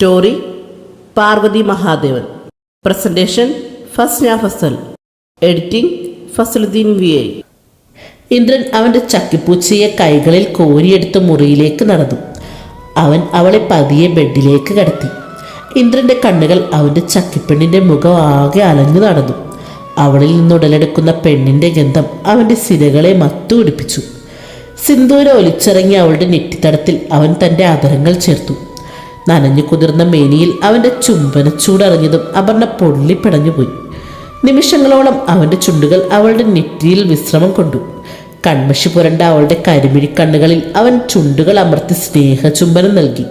Story Parvathy Mahadevan. Presentation Fasna Fasal. Editing Fasaluddin V I. Indran അവന്റെ ചക്കിപ്പൂച്ചയെ കൈകളിൽ കോരിയെടുത്ത് മുറിയിലേക്ക് നടന്നു. അവൻ അവളെ പതിയെ ബെഡിലേക്ക് കടത്തി. ഇന്ദ്രന്റെ കണ്ണുകൾ അവന്റെ ചക്കിപ്പെണ്ണിന്റെ മുഖം ആകെ അലഞ്ഞു നടന്നു. അവളിൽ നിന്നുടലെടുക്കുന്ന പെണ്ണിന്റെ ഗന്ധം അവന്റെ സിരകളെ മത്തുപിടിപ്പിച്ചു സിന്ദൂര ഒലിച്ചിറങ്ങി അവളുടെ നെറ്റിത്തടത്തിൽ അവൻ തന്റെ ആദരങ്ങൾ ചേർത്തു. നനഞ്ഞു കുതിർന്ന മേനിയിൽ അവന്റെ ചുംബന ചൂടറിഞ്ഞതും അപർണ പൊള്ളിപ്പിടഞ്ഞുപോയി നിമിഷങ്ങളോളം അവന്റെ ചുണ്ടുകൾ അവളുടെ നെറ്റിയിൽ വിശ്രമം കൊണ്ടു. കൺമഷി പുരണ്ട അവളുടെ കരിമിഴി കണ്ണുകളിൽ അവൻ ചുണ്ടുകൾ അമർത്തി സ്നേഹചുംബനം നൽകി.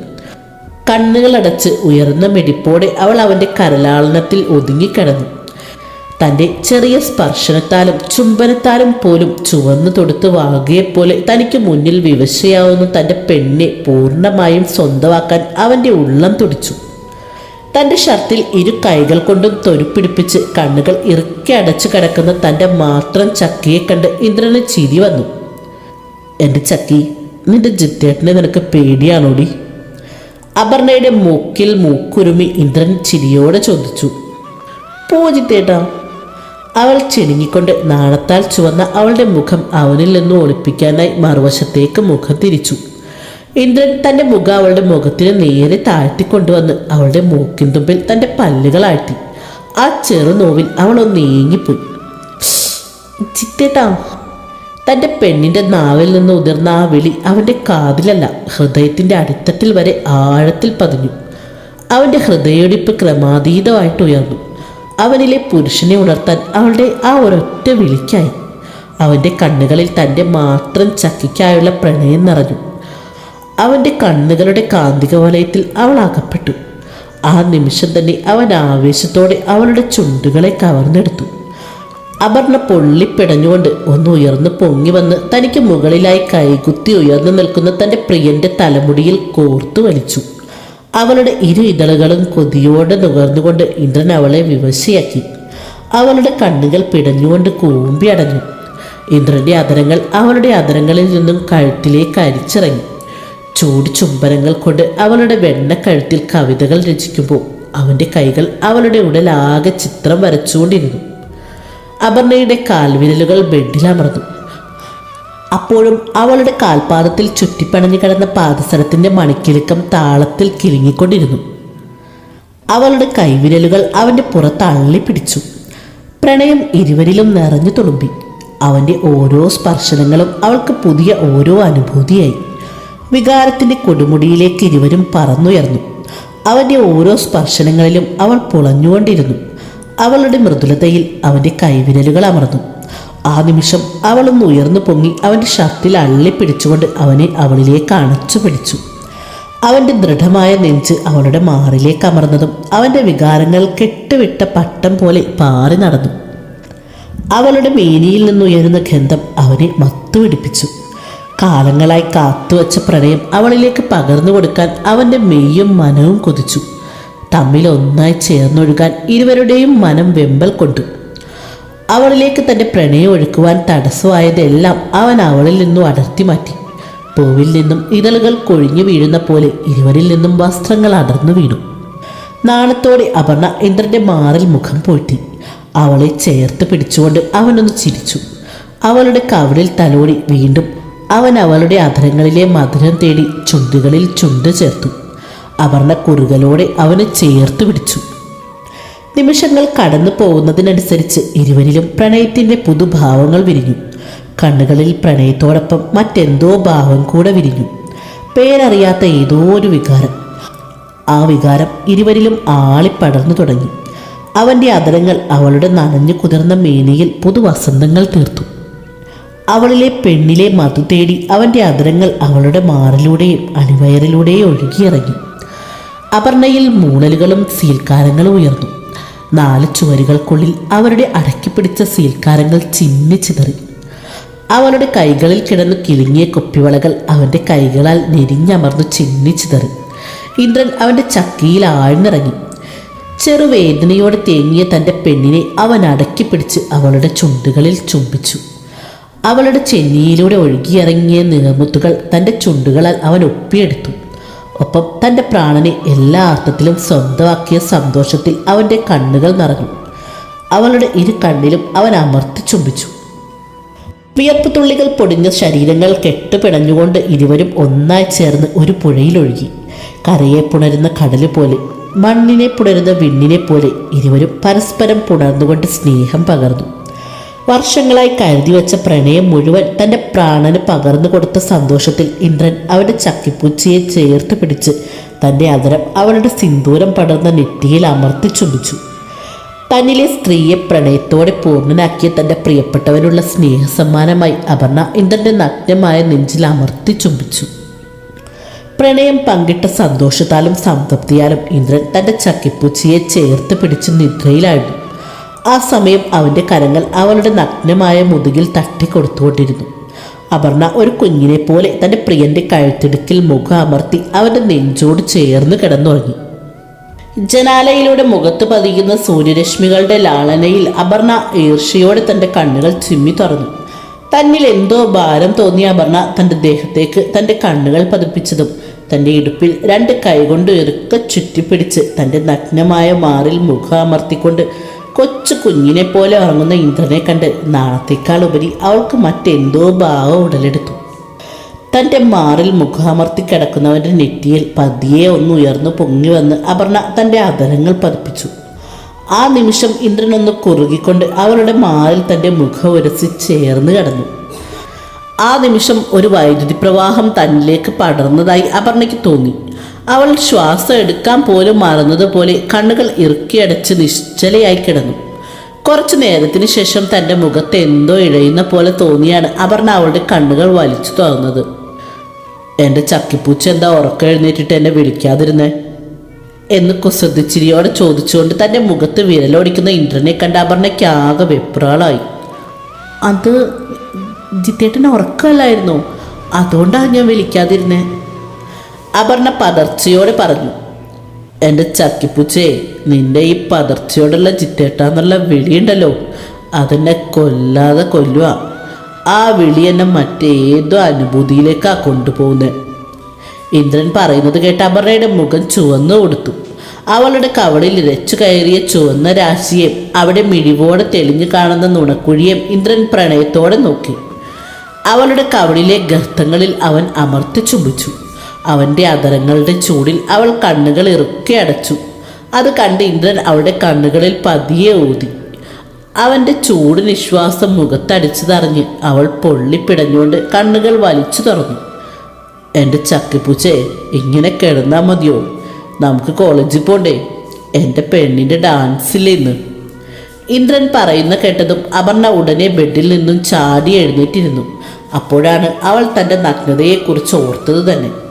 കണ്ണുകളടച്ച് ഉയർന്ന മെടിപ്പോടെ അവൾ അവന്റെ കരലാളനത്തിൽ ഒതുങ്ങിക്കിടന്നു. തന്റെ ചെറിയ സ്പർശനത്താലും ചുംബനത്താലും പോലും ചുവന്നു തൊടുത്ത് വാകിയെപ്പോലെ തനിക്ക് മുന്നിൽ വിവശയാവുന്ന തന്റെ പെണ്ണിനെ പൂർണമായും സ്വന്തമാക്കാൻ അവന്റെ ഉള്ളം തുടിച്ചു. തന്റെ ഷർട്ടിൽ ഇരു കൈകൾ കൊണ്ടും തൊരുപ്പിടിപ്പിച്ച് കണ്ണുകൾ ഇറുക്കി അടച്ചു കിടക്കുന്ന തന്റെ മാത്രം ചക്കിയെ കണ്ട് ഇന്ദ്രന് ചിരി വന്നു. എന്റെ ചക്കി നിന്റെ ജിത്തേട്ടനെ നിനക്ക് പേടിയാണോടി? അപർണയുടെ മൂക്കിൽ മൂക്കുരുമി ഇന്ദ്രൻ ചിരിയോടെ ചോദിച്ചു. പോ ജിത്തേട്ടാ അവൾ ചിണുങ്ങിക്കൊണ്ട് നാണത്താൽ ചുവന്ന അവളുടെ മുഖം അവനിൽ നിന്ന് ഒളിപ്പിക്കാനായി മറുവശത്തേക്ക് മുഖം തിരിച്ചു. ഇന്ദ്രൻ തന്റെ മുഖം അവളുടെ മുഖത്തിന് നേരെ താഴ്ത്തിക്കൊണ്ടുവന്ന് അവളുടെ മൂക്കിൻ തുമ്പിൽ തന്റെ പല്ലുകൾ ആഴ്ത്തി. ആ ചെറുനോവിൽ ഒന്ന് നീങ്ങിപ്പോയി ചിത്തേട്ടാ തന്റെ പെണ്ണിന്റെ നാവിൽ നിന്ന് ഉതിർന്ന ആ വിളി അവന്റെ കാതിലല്ല ഹൃദയത്തിന്റെ അടിത്തട്ടിൽ വരെ ആഴത്തിൽ പതിഞ്ഞു. അവന്റെ ഹൃദയടിപ്പ് ക്രമാതീതമായിട്ട് ഉയർന്നു. അവനിലെ പുരുഷനെ ഉണർത്താൻ അവളുടെ ആ ഒരൊറ്റ വിളിക്കായി. അവന്റെ കണ്ണുകളിൽ തന്റെ മാത്രം ചക്കിക്കായുള്ള പ്രണയം നിറഞ്ഞു. അവന്റെ കണ്ണുകളുടെ കാന്തിക വലയത്തിൽ അവൾ അകപ്പെട്ടു. ആ നിമിഷം തന്നെ അവൻ ആവേശത്തോടെ അവളുടെ ചുണ്ടുകളെ കവർന്നെടുത്തു. അപർണ പൊള്ളിപ്പിടഞ്ഞുകൊണ്ട് ഒന്ന് ഉയർന്ന് പൊങ്ങി വന്ന് തനിക്ക് മുകളിലായി കൈകുത്തി ഉയർന്നു നിൽക്കുന്ന തന്റെ പ്രിയന്റെ തലമുടിയിൽ കോർത്തു വലിച്ചു. അവളുടെ ഇരു ഇതളുകളും കൊതിയോടെ നുകർന്നുകൊണ്ട് ഇന്ദ്രൻ അവളെ വിവശയാക്കി. അവളുടെ കണ്ണുകൾ പിടഞ്ഞുകൊണ്ട് കൂമ്പി അടഞ്ഞു. ഇന്ദ്രന്റെ അതരങ്ങൾ അവളുടെ അതരങ്ങളിൽ നിന്നും കഴുത്തിലേക്ക് അരിച്ചിറങ്ങി. ചൂട് ചുംബനങ്ങൾ കൊണ്ട് അവളുടെ വെണ്ണ കഴുത്തിൽ കവിതകൾ രചിക്കുമ്പോൾ അവന്റെ കൈകൾ അവളുടെ ഉടലാകെ ചിത്രം വരച്ചുകൊണ്ടിരുന്നു. അപർണയുടെ കാൽവിരലുകൾ ബെഡിലമർന്നു. അപ്പോഴും അവളുടെ കാൽപാദത്തിൽ ചുറ്റിപ്പണഞ്ഞു കിടന്ന പാദസരത്തിന്റെ മണിക്കിലുക്കം താളത്തിൽ കിലുങ്ങിക്കൊണ്ടിരുന്നു അവളുടെ കൈവിരലുകൾ അവന്റെ പുറത്ത് അള്ളിപ്പിടിച്ചു പ്രണയം ഇരുവരിലും നിറഞ്ഞു തുളുമ്പി. അവന്റെ ഓരോ സ്പർശനങ്ങളും അവൾക്ക് പുതിയ ഓരോ അനുഭൂതിയായി. വികാരത്തിന്റെ കൊടുമുടിയിലേക്ക് ഇരുവരും പറന്നുയർന്നു. അവന്റെ ഓരോ സ്പർശനങ്ങളിലും അവൾ പുളഞ്ഞുകൊണ്ടിരുന്നു. അവളുടെ മൃദുലതയിൽ അവന്റെ കൈവിരലുകൾ അമർന്നു. ആ നിമിഷം അവളൊന്ന് ഉയർന്നു പൊങ്ങി അവന്റെ ഷർട്ടിൽ അള്ളിപ്പിടിച്ചുകൊണ്ട് അവനെ അവളിലേക്ക് അണച്ചു പിടിച്ചു. അവന്റെ ദൃഢമായ നെഞ്ച് അവളുടെ മാറിലേക്ക് അമർന്നതും അവന്റെ വികാരങ്ങൾ കെട്ടുവിട്ട പട്ടം പോലെ പാറി നടന്നു. അവളുടെ മേനിയിൽ നിന്നുയരുന്ന ഗന്ധം അവനെ മത്തുപിടിപ്പിച്ചു. കാലങ്ങളായി കാത്തുവച്ച പ്രണയം അവളിലേക്ക് പകർന്നു കൊടുക്കാൻ അവന്റെ മെയ്യും മനവും കൊതിച്ചു. തമ്മിൽ ഒന്നായി ചേർന്നൊഴുകാൻ ഇരുവരുടെയും മനം വെമ്പൽ കൊണ്ടു. അവളിലേക്ക് തന്റെ പ്രണയം ഒഴുക്കുവാൻ തടസ്സമായതെല്ലാം അവൻ അവളിൽ നിന്നും അടർത്തി മാറ്റി. പൂവിൽ നിന്നും ഇതളുകൾ കൊഴിഞ്ഞു വീഴുന്ന പോലെ ഇരുവരിൽ നിന്നും വസ്ത്രങ്ങൾ അടർന്നു വീണു. നാണത്തോടെ അപർണ ഇന്ദ്രന്റെ മാറിൽ മുഖം പൂഴ്ത്തി. അവളെ ചേർത്ത് പിടിച്ചുകൊണ്ട് അവനൊന്ന് ചിരിച്ചു. അവളുടെ കവിളിൽ തലോടി വീണ്ടും അവൻ അവളുടെ അധരങ്ങളിലെ മധുരം തേടി ചുണ്ടുകളിൽ ചുണ്ട് ചേർത്തു. അപർണ കുറുകലോടെ അവനെ ചേർത്ത് പിടിച്ചു. നിമിഷങ്ങൾ കടന്നു പോകുന്നതിനനുസരിച്ച് ഇരുവരിലും പ്രണയത്തിന്റെ പുതുഭാവങ്ങൾ വിരിഞ്ഞു. കണ്ണുകളിൽ പ്രണയത്തോടൊപ്പം മറ്റെന്തോ ഭാവം കൂടെ വിരിഞ്ഞു. പേരറിയാത്ത ഏതോ ഒരു വികാരം. ആ വികാരം ഇരുവരിലും ആളിപ്പടർന്നു തുടങ്ങി. അവന്റെ അതരങ്ങൾ അവളുടെ നനഞ്ഞു കുതിർന്ന മേനിയിൽ പുതുവസന്തങ്ങൾ തീർത്തു. അവളിലെ പെണ്ണിലെ മധു തേടി അവന്റെ അതരങ്ങൾ അവളുടെ മാറിലൂടെയും അണിവയറിലൂടെയും ഒഴുകിയിറങ്ങി. അപർണയിൽ മൂളലുകളും സീൽക്കാരങ്ങളും ഉയർന്നു. നാല് ചുവരുകൾക്കുള്ളിൽ അവരുടെ അടക്കിപ്പിടിച്ച സീൽക്കാരങ്ങൾ ചിന്നി ചിതറി. അവളുടെ കൈകളിൽ കിടന്നു കിളിങ്ങിയ കുപ്പിവളകൾ അവന്റെ കൈകളാൽ നെരിഞ്ഞമർന്നു ചിന്നിച്ചിതറി ഇന്ദ്രൻ അവന്റെ ചക്കിയിൽ ആഴ്ന്നിറങ്ങി. ചെറുവേദനയോടെ തേങ്ങിയ തന്റെ പെണ്ണിനെ അവൻ അടക്കിപ്പിടിച്ച് അവളുടെ ചുണ്ടുകളിൽ ചുംബിച്ചു. അവളുടെ ചെന്നിയിലൂടെ ഒഴുകിയിറങ്ങിയ നിറമുത്തുകൾ തന്റെ ചുണ്ടുകളാൽ അവൻ ഒപ്പിയെടുത്തു. ഒപ്പം തന്റെ പ്രാണനെ എല്ലാ അർത്ഥത്തിലും സ്വന്തമാക്കിയ സന്തോഷത്തിൽ അവന്റെ കണ്ണുകൾ നിറഞ്ഞു. അവളുടെ ഇരു കണ്ണിലും അവൻ അമർത്തി ചുംബിച്ചു. വിയർപ്പ് തുള്ളികൾ പൊടിഞ്ഞ ശരീരങ്ങൾ കെട്ടുപിടഞ്ഞുകൊണ്ട് ഇരുവരും ഒന്നായി ചേർന്ന് ഒരു പുഴയിലൊഴുകി കരയെ പുണരുന്ന കടൽ പോലെ മണ്ണിനെ പുണരുന്ന വിണ്ണിനെ പോലെ ഇരുവരും പരസ്പരം പുണർന്നുകൊണ്ട് സ്നേഹം പകർന്നു. വർഷങ്ങളായി കരുതി വെച്ച പ്രണയം മുഴുവൻ തന്റെ പ്രാണന് പകർന്നു കൊടുത്ത സന്തോഷത്തിൽ ഇന്ദ്രൻ അവന്റെ ചക്കിപ്പൂച്ചയെ ചേർത്ത് പിടിച്ച് തന്റെ അതരം അവളുടെ സിന്ദൂരം പടർന്ന നെറ്റിയിൽ അമർത്തി ചുംബിച്ചു. തന്നിലെ സ്ത്രീയെ പ്രണയത്തോടെ പൂർണനാക്കിയ തന്റെ പ്രിയപ്പെട്ടവനുള്ള സ്നേഹസമ്മാനമായി അപർണ ഇന്ദ്രന്റെ നഗ്നമായ നെഞ്ചിൽ അമർത്തി ചുംബിച്ചു. പ്രണയം പങ്കിട്ട സന്തോഷത്താലും സംതൃപ്തിയാലും ഇന്ദ്രൻ തന്റെ ചക്കിപ്പൂച്ചയെ ചേർത്ത് പിടിച്ച് നിദ്രയിലായിരുന്നു ആ സമയം അവന്റെ കരങ്ങൾ അവളുടെ നഗ്നമായ മുതുകിൽ തട്ടിക്കൊടുത്തുകൊണ്ടിരുന്നു. അപർണ ഒരു കുഞ്ഞിനെ പോലെ തന്റെ പ്രിയന്റെ കഴുത്തിടുക്കിൽ മുഖം അമർത്തി അവന്റെ നെഞ്ചോട് ചേർന്ന് കിടന്നുറങ്ങി. ജനാലയിലൂടെ മുഖത്ത് പതിയുന്ന സൂര്യരശ്മികളുടെ ലാളനയിൽ അപർണ ഈർഷ്യയോടെ തന്റെ കണ്ണുകൾ ചിമ്മി തുറന്നു. തന്നിൽ എന്തോ ഭാരം തോന്നിയ അപർണ തന്റെ ദേഹത്തേക്ക് തന്റെ കണ്ണുകൾ പതിപ്പിച്ചതും തന്റെ ഇടുപ്പിൽ രണ്ട് കൈകൊണ്ട് ഇറുക്ക ചുറ്റിപ്പിടിച്ച് തന്റെ നഗ്നമായ മാറിൽ മുഖം അമർത്തിക്കൊണ്ട് കൊച്ചു കുഞ്ഞിനെ പോലെ ഉറങ്ങുന്ന ഇന്ദ്രനെ കണ്ട് നാളത്തേക്കാൾ ഉപരി അവൾക്ക് മറ്റെന്തോ ഭാവം ഉടലെടുത്തു. തന്റെ മാറിൽ മുഖാമർത്തി കിടക്കുന്നവന്റെ നെറ്റിയിൽ പതിയെ ഒന്ന് ഉയർന്നു പൊങ്ങി വന്ന് അപർണ തന്റെ അതരങ്ങൾ പതിപ്പിച്ചു. ആ നിമിഷം ഇന്ദ്രനൊന്ന് കുറുകിക്കൊണ്ട് അവളുടെ മാറിൽ തന്റെ മുഖം ഉരസി ചേർന്ന് കിടന്നു. ആ നിമിഷം ഒരു വൈദ്യുതി പ്രവാഹം തന്നിലേക്ക് പടർന്നതായി അപർണയ്ക്ക് തോന്നി. അവൾ ശ്വാസം എടുക്കാൻ പോലും മറന്നതുപോലെ കണ്ണുകൾ ഇറുക്കിയടച്ച് നിശ്ചലയായി കിടന്നു. കുറച്ചു നേരത്തിന് ശേഷം തന്റെ മുഖത്ത് എന്തോ ഇഴയുന്ന പോലെ തോന്നിയാണ് അപർണ അവളുടെ കണ്ണുകൾ വലിച്ചു തുറന്നത്. എന്റെ ചക്കിപ്പൂച്ച എന്താ ഉറക്കം എഴുന്നേറ്റിട്ട് എന്നെ വിളിക്കാതിരുന്നേ? എന്ന് കുസൃതിച്ചിരിയോടെ ചോദിച്ചുകൊണ്ട് തന്റെ മുഖത്ത് വിരലോടിക്കുന്ന ഇന്ദ്രനെ കണ്ട് അപർണയ്ക്ക് ആകെ വെപ്രാളായി. അത് ജിത്തേട്ടൻ ഉറക്കമല്ലായിരുന്നു? അതുകൊണ്ടാണ് ഞാൻ വിളിക്കാതിരുന്നേ? അപർണ പതർച്ചയോടെ പറഞ്ഞു എന്റെ ചക്കിപ്പൂച്ചേ നിന്റെ ഈ പതർച്ചയോടുള്ള ചിറ്റേട്ടാന്നുള്ള വിളിയുണ്ടല്ലോ. അതെന്നെ കൊല്ലാതെ കൊല്ലുക ആ വിളി എന്നെ മറ്റേതോ അനുഭൂതിയിലേക്കാ കൊണ്ടുപോകുന്നത് ഇന്ദ്രൻ പറയുന്നത് കേട്ട അപർണയുടെ മുഖം ചുവന്നു കൊടുത്തു. അവളുടെ കവളിൽ ഇരച്ചു കയറിയ ചുവന്ന രാശിയെ അവിടെ മിഴിവോടെ തെളിഞ്ഞു കാണുന്ന നുണക്കുഴിയും ഇന്ദ്രൻ പ്രണയത്തോടെ നോക്കി. അവളുടെ കവളിലെ ഗർത്തങ്ങളിൽ അവൻ അമർത്തി ചുംബിച്ചു. അവന്റെ അതരങ്ങളുടെ ചൂടിൽ അവൾ കണ്ണുകൾ ഇറുക്കി അടച്ചു. അത് കണ്ട് ഇന്ദ്രൻ അവളുടെ കണ്ണുകളിൽ പതിയെ ഊതി. അവന്റെ ചൂട് നിശ്വാസം മുഖത്തടിച്ചതറിഞ്ഞ് അവൾ പൊള്ളിപ്പിടഞ്ഞുകൊണ്ട് കണ്ണുകൾ വലിച്ചു തുറന്നു. എന്റെ ചക്കിപ്പൂച്ചേ ഇങ്ങനെ കിടന്നാൽ മതിയോ? നമുക്ക് കോളേജിൽ പോണ്ടേ? എന്റെ പെണ്ണിന്റെ ഡാൻസില്ലേ ഇന്ന്? ഇന്ദ്രൻ പറയുന്ന കേട്ടതും അപർണ ഉടനെ ബെഡിൽ നിന്നും ചാടി എഴുന്നേറ്റിരുന്നു. അപ്പോഴാണ് അവൾ തന്റെ നഗ്നതയെക്കുറിച്ച് ഓർത്തത് തന്നെ.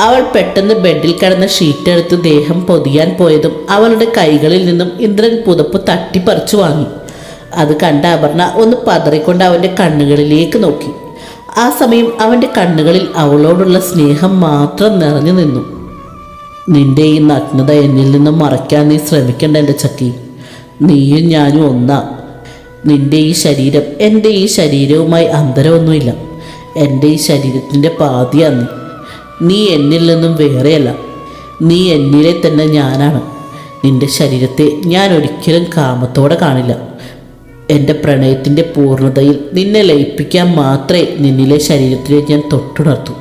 അവൾ പെട്ടെന്ന് ബെഡിൽ കിടന്ന ഷീറ്റ് എടുത്ത് ദേഹം പൊതിയാൻ പോയതും അവളുടെ കൈകളിൽ നിന്നും ഇന്ദ്രൻ പുതപ്പ് തട്ടിപ്പറിച്ചു വാങ്ങി. അത് കണ്ട അപർണ ഒന്ന് പതറിക്കൊണ്ട് അവന്റെ കണ്ണുകളിലേക്ക് നോക്കി. ആ സമയം അവന്റെ കണ്ണുകളിൽ അവളോടുള്ള സ്നേഹം മാത്രം നിറഞ്ഞു നിന്നു. നിന്റെ ഈ നഗ്നത എന്നിൽ നിന്നും മറയ്ക്കാൻ നീ ശ്രമിക്കണ്ട എന്റെ ചക്കി. നീയും ഞാനും ഒന്നാ. നിന്റെ ഈ ശരീരം എന്റെ ഈ ശരീരവുമായി അന്തരമൊന്നുമില്ല. എന്റെ ഈ ശരീരത്തിന്റെ പാതിയാണ് നീ. നീ എന്നിൽ നിന്നും വേറെയല്ല. നീ എന്നിലെ തന്നെ ഞാനാണ്. നിന്റെ ശരീരത്തെ ഞാൻ ഒരിക്കലും കാമത്തോടെ കാണില്ല. എന്റെ പ്രണയത്തിന്റെ പൂർണതയിൽ നിന്നെ ലയിപ്പിക്കാൻ മാത്രമേ നിന്നിലെ ശരീരത്തിനെ ഞാൻ തൊട്ടുണർത്തു.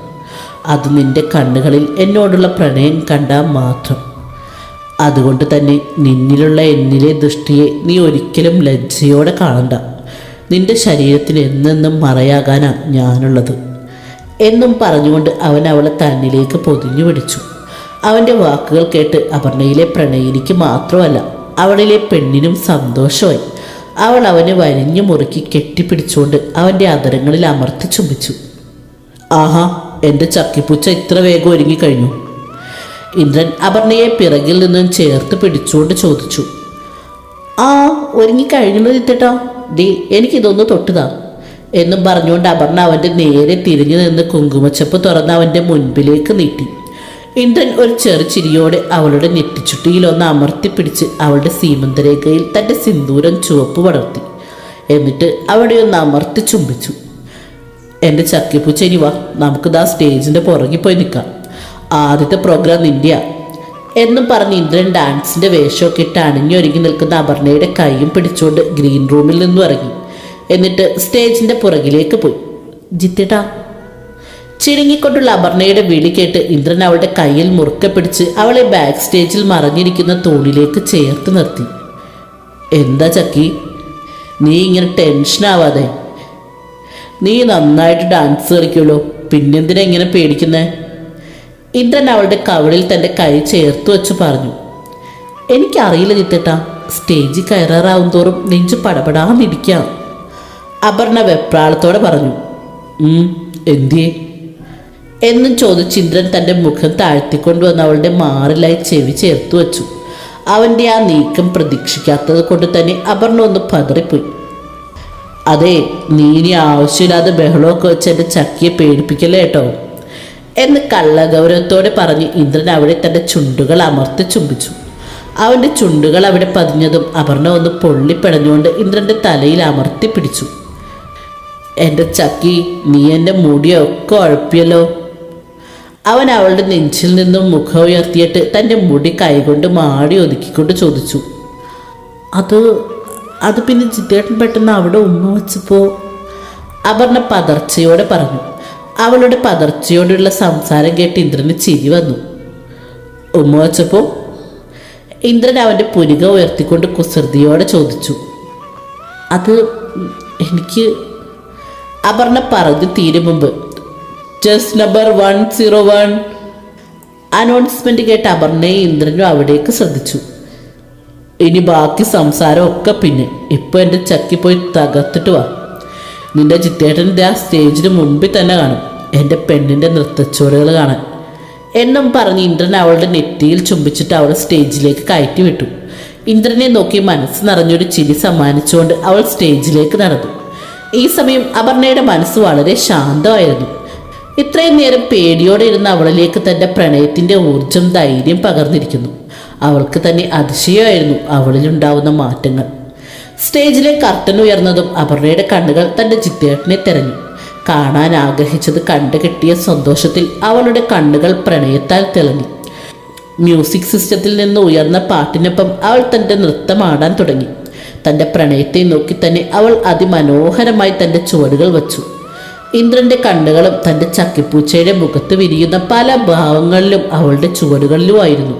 അത് നിന്റെ കണ്ണുകളിൽ എന്നോടുള്ള പ്രണയം കണ്ടാൽ മാത്രം. അതുകൊണ്ട് തന്നെ നിന്നിലുള്ള എന്നിലെ ദൃഷ്ടിയെ നീ ഒരിക്കലും ലജ്ജയോടെ കാണണ്ട. നിന്റെ ശരീരത്തിന് എന്നെന്നും മറയാകാനാണ് ഞാനുള്ളത്. എന്നും പറഞ്ഞുകൊണ്ട് അവൻ അവളെ തന്നിലേക്ക് പൊതിഞ്ഞു പിടിച്ചു. അവന്റെ വാക്കുകൾ കേട്ട് അപർണയിലെ പ്രണയിനിക്ക് മാത്രമല്ല അവളിലെ പെണ്ണിനും സന്തോഷമായി. അവൾ അവനെ വരിഞ്ഞു മുറുക്കി കെട്ടിപ്പിടിച്ചുകൊണ്ട് അവന്റെ അതരങ്ങളിൽ അമർത്തി ചുംബിച്ചു. ആഹാ എന്റെ ചക്കിപ്പൂച്ച ഇത്ര വേഗം ഒരുങ്ങിക്കഴിഞ്ഞു. ഇന്ദ്രൻ അപർണയെ പിറകിൽ നിന്നും ചേർത്ത് പിടിച്ചുകൊണ്ട് ചോദിച്ചു. ആ ഒരുങ്ങിക്കഴിഞ്ഞത് ഇത്തിട്ടോ. ദീ എനിക്കിതൊന്ന് തൊട്ടുതാ എന്നും പറഞ്ഞുകൊണ്ട് അപർണ അവന്റെ നേരെ തിരിഞ്ഞു നിന്ന് കുങ്കുമച്ചപ്പ് തുറന്ന് അവന്റെ മുൻപിലേക്ക് നീട്ടി. ഇന്ദ്രൻ ഒരു ചെറുചിരിയോടെ അവളുടെ നെറ്റിച്ചുട്ടിയിൽ ഒന്ന് അമർത്തിപ്പിടിച്ച് അവളുടെ സീമന്തരേഖയിൽ തന്റെ സിന്ദൂരം ചുവപ്പ് പടർത്തി എന്നിട്ട് അവിടെ ഒന്ന് അമർത്തി ചുംബിച്ചു. എന്റെ ചക്കിപ്പൂച്ച ഇനി വാ നമുക്കിതാ സ്റ്റേജിന്റെ പുറകിൽ പോയി നിൽക്കാം. ആദ്യത്തെ പ്രോഗ്രാം നിന്റെയാ എന്നും പറഞ്ഞ് ഇന്ദ്രൻ ഡാൻസിന്റെ വേഷമൊക്കെ ഇട്ട് അണിഞ്ഞൊരുങ്ങി നിൽക്കുന്ന അപർണയുടെ കൈയും പിടിച്ചുകൊണ്ട് ഗ്രീൻ റൂമിൽ നിന്നും ഇറങ്ങി. എന്നിട്ട് സ്റ്റേജിന്റെ പുറകിലേക്ക് പോയി. ജിത്തേട്ടാ ചിരുങ്ങിക്കൊണ്ടുള്ള അപർണയുടെ വിളി കേട്ട് ഇന്ദ്രൻ അവളുടെ കയ്യിൽ മുറുക്കെ പിടിച്ച് അവളെ ബാക്ക് സ്റ്റേജിൽ മറഞ്ഞിരിക്കുന്ന തൂണിലേക്ക് ചേർത്ത് നിർത്തി. എന്താ ചക്കി? നീ ഇങ്ങനെ ടെൻഷനാവാതെ നീ നന്നായിട്ട് ഡാൻസ് കളിക്കുള്ളൂ. പിന്നെന്തിനാ ഇങ്ങനെ പേടിക്കുന്നേ? ഇന്ദ്രൻ അവളുടെ കവളിൽ തന്റെ കൈ ചേർത്ത് വെച്ച് പറഞ്ഞു. എനിക്കറിയില്ല ചിത്തേട്ടാ സ്റ്റേജിൽ കയറാറാവും തോറും നെഞ്ച് പടപടാന്നിരിക്കാം അപർണ വെപ്രാളത്തോടെ പറഞ്ഞു "ഉം, എന്തിയേ? എന്നും ചോദിച്ച് ഇന്ദ്രൻ തന്റെ മുഖം താഴ്ത്തിക്കൊണ്ടുവന്ന് അവളുടെ മാറിലായി ചെവി ചേർത്ത് വച്ചു. അവന്റെ ആ നീക്കം പ്രതീക്ഷിക്കാത്തത് കൊണ്ട് തന്നെ അപർണ ഒന്ന് പതറിപ്പോയി. അതെ നീ ഇനി ആവശ്യമില്ലാതെ ബഹളമൊക്കെ വെച്ച് എന്റെ ചക്കിയെ പേടിപ്പിക്കല്ലേ കേട്ടോ? എന്ന് കള്ളഗൗരവത്തോടെ പറഞ്ഞ് ഇന്ദ്രൻ അവിടെ തന്റെ ചുണ്ടുകൾ അമർത്തി ചുംബിച്ചു. അവന്റെ ചുണ്ടുകൾ അവിടെ പതിഞ്ഞതും അപർണ ഒന്ന് പൊള്ളിപ്പിടഞ്ഞുകൊണ്ട് ഇന്ദ്രന്റെ തലയിൽ അമർത്തി പിടിച്ചു. എന്റെ ചക്കി നീ എന്റെ മുടിയൊക്കെ ഉഴപ്പിയല്ലോ അവൻ അവളുടെ നെഞ്ചിൽ നിന്നും മുഖം ഉയർത്തിയിട്ട് തന്റെ മുടി കൈകൊണ്ട് മാടി ഒതുക്കിക്കൊണ്ട് ചോദിച്ചു അത് അത് പിന്നെ ജിത്തേട്ടൻ പെട്ടെന്ന് അവിടെ ഉമ്മ വെച്ചപ്പോൾ അപർണ പതർച്ചയോടെ പറഞ്ഞു. അവളുടെ പതർച്ചയോടുള്ള സംസാരം കേട്ട് ഇന്ദ്രന് ചിരി വന്നു. ഉമ്മ വെച്ചപ്പോൾ ഇന്ദ്രൻ അവന്റെ പുരിക ഉയർത്തിക്കൊണ്ട് കുസൃതിയോടെ ചോദിച്ചു അത് എനിക്ക് അപർണ പറഞ്ഞു തീരും മുമ്പ്. Just number one zero one announcement കേട്ട് അപർണയും ഇന്ദ്രനും അവിടേക്ക് ശ്രദ്ധിച്ചു. ഇനി ബാക്കി സംസാരമൊക്കെ പിന്നെ. ഇപ്പൊ എന്റെ ചക്കി പോയി തകർത്തിട്ട് വാ. നിന്റെ ചിത്തേട്ടൻ ആ സ്റ്റേജിന് മുമ്പിൽ തന്നെ കാണും. എന്റെ പെണ്ണിന്റെ നൃത്തച്ചുവടുകൾ കാണാൻ. എന്നും പറഞ്ഞ് ഇന്ദ്രൻ അവളുടെ നെറ്റിയിൽ ചുംബിച്ചിട്ട് അവളെ സ്റ്റേജിലേക്ക് കയറ്റി വിട്ടു. ഇന്ദ്രനെ നോക്കി മനസ്സ് നിറഞ്ഞൊരു ചിരി സമ്മാനിച്ചുകൊണ്ട് അവൾ സ്റ്റേജിലേക്ക് നടന്നു. ഈ സമയം അപർണയുടെ മനസ്സ് വളരെ ശാന്തമായിരുന്നു. ഇത്രയും നേരം പേടിയോടെ ഇരുന്ന അവളിലേക്ക് തന്റെ പ്രണയത്തിന്റെ ഊർജം ധൈര്യം പകർന്നിരിക്കുന്നു. അവൾക്ക് തന്നെ അതിശയമായിരുന്നു അവളിലുണ്ടാവുന്ന മാറ്റങ്ങൾ. സ്റ്റേജിലെ കർട്ടൻ ഉയർന്നതും അപർണയുടെ കണ്ണുകൾ തന്റെ ചിത്തേട്ടനെ തെരഞ്ഞു. കാണാൻ ആഗ്രഹിച്ചത് കണ്ടു കിട്ടിയ സന്തോഷത്തിൽ അവളുടെ കണ്ണുകൾ പ്രണയത്താൽ തിളങ്ങി. മ്യൂസിക് സിസ്റ്റത്തിൽ നിന്ന് ഉയർന്ന പാട്ടിനൊപ്പം അവൾ തന്റെ നൃത്തമാടാൻ തുടങ്ങി. തന്റെ പ്രണയത്തെ നോക്കി തന്നെ അവൾ അതിമനോഹരമായി തന്റെ ചുവടുകൾ വച്ചു. ഇന്ദ്രന്റെ കണ്ണുകളും തന്റെ ചക്കിപ്പൂച്ചയുടെ മുഖത്ത് വിരിയുന്ന പല ഭാവങ്ങളിലും അവളുടെ ചുവടുകളിലുമായിരുന്നു.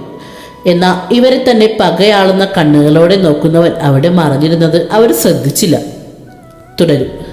എന്നാൽ ഇവരെ തന്നെ പകയാളുന്ന കണ്ണുകളോടെ നോക്കുന്നവൻ അവിടെ മറഞ്ഞിരുന്നത് അവർ ശ്രദ്ധിച്ചില്ല. തുടരും.